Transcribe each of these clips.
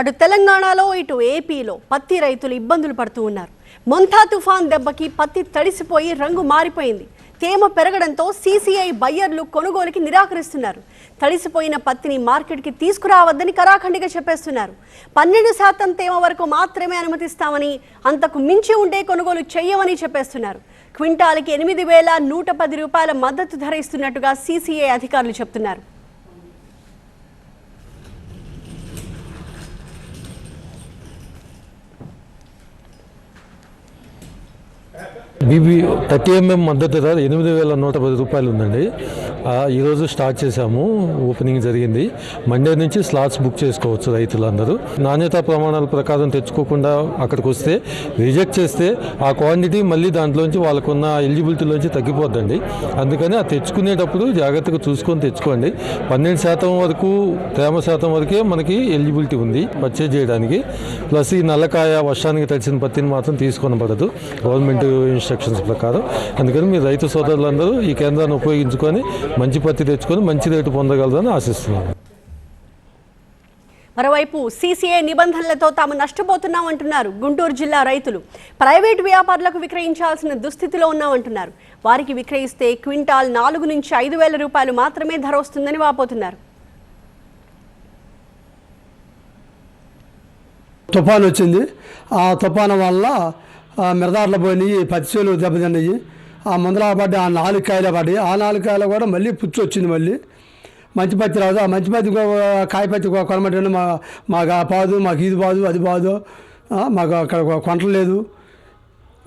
అటు తెలంగాణలో ఇటు ఏపీలో పత్తి రైతులు ఇబ్బందులు పడుతూ ఉన్నారు. మొంతా తుఫాన్ దెబ్బకి పత్తి తడిసిపోయి రంగు మారిపోయింది. తేమ పెరగడంతో సీసీఐ బయ్యర్లు కొనుగోలుకి నిరాకరిస్తున్నారు. తడిసిపోయిన పత్తిని మార్కెట్కి తీసుకురావద్దని కరాఖండిగా చెప్పేస్తున్నారు. పన్నెండు శాతం తేమ వరకు మాత్రమే అనుమతిస్తామని అంతకు మించి ఉంటే కొనుగోలు చెయ్యమని చెప్పేస్తున్నారు. క్వింటాల్కి ఎనిమిది వేల నూట పది రూపాయల మద్దతు ధర ఇస్తున్నట్టుగా సీసీఐ అధికారులు చెప్తున్నారు. బీబీ థర్టీ ఎంఎం మద్దతు ధర ఎనిమిది వేల నూట పది రూపాయలు ఉందండి. ఈరోజు స్టార్ట్ చేశాము. ఓపెనింగ్ జరిగింది. మండే నుంచి స్లాట్స్ బుక్ చేసుకోవచ్చు రైతులందరూ. నాణ్యతా ప్రమాణాల ప్రకారం తెచ్చుకోకుండా అక్కడికి వస్తే రిజెక్ట్ చేస్తే ఆ క్వాంటిటీ మళ్ళీ దాంట్లోంచి వాళ్ళకున్న ఎలిజిబిలిటీలోంచి తగ్గిపోద్దండి. అందుకని ఆ తెచ్చుకునేటప్పుడు జాగ్రత్తగా చూసుకొని తెచ్చుకోండి. పన్నెండు శాతం వరకు తేమ శాతం వరకే మనకి ఎలిజిబిలిటీ ఉంది పర్చేజ్ చేయడానికి. ప్లస్ ఈ నల్లకాయ వర్షానికి తడిసిన పత్తిని మాత్రం తీసుకొనబడదు. గవర్నమెంట్ ఇన్స్ట్రక్షన్స్ ప్రకారం. అందుకని మీరు రైతు సోదరులందరూ ఈ కేంద్రాన్ని ఉపయోగించుకొని మంచి పత్తి తెచ్చుకొని మంచి రేటు పొందగలరని ఆశిస్తున్నాను. మరోవైపు సీసీఐ నిబంధనలతో తాము నష్టపోతున్నామంటున్నారు గుంటూరు జిల్లా రైతులు. ప్రైవేటు వ్యాపారులకు విక్రయించాల్సిన దుస్థితిలో ఉన్నామంటున్నారు. వారికి విక్రయిస్తే క్వింటాల్ నాలుగు నుంచి ఐదు వేల రూపాయలు మాత్రమే ధర వస్తుందని వాపోతున్నారు. తుఫాన్ వచ్చింది. ఆ తుఫాను వల్ల మిరదార్లు పోయినాయి పత్తి చేలు దెబ్బతిన్నాయి. ఆ ముందలా పడ్డ ఆ నాలుగు కాయలు పడ్డాయి. ఆ నాలుగు కాయలు కూడా మళ్ళీ పుచ్చు వచ్చింది మళ్ళీ. మంచి పత్తి రాదు. ఆ మంచి పత్తి కాయ పత్తి కొనమంటే మా మాకు ఆ పాదు మాకు ఇది బాదు అది బాదు మాకు అక్కడ కొంటలేదు లేదు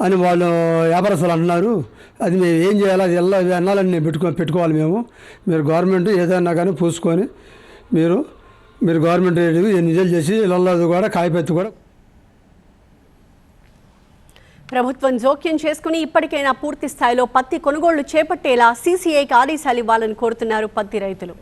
అని వాళ్ళు వ్యాపారస్తులు అంటున్నారు. అది మేము ఏం చేయాలి అది ఎలా ఎన్నాలని నేను పెట్టుకో పెట్టుకోవాలి మేము. మీరు గవర్నమెంట్ ఏదైనా కానీ పూసుకొని మీరు మీరు గవర్నమెంట్ రేటు నిజాలు చేసి ఇళ్ళది కూడా కాయపెత్తి కూడా ప్రభుత్వం జోక్యం చేసుకుని ఇప్పటికైనా పూర్తి స్థాయిలో పత్తి కొనుగోళ్ళు చేపట్టేలా సీసీఐకి ఆదేశాలు ఇవ్వాలని కోరుతున్నారు పత్తి రైతులు.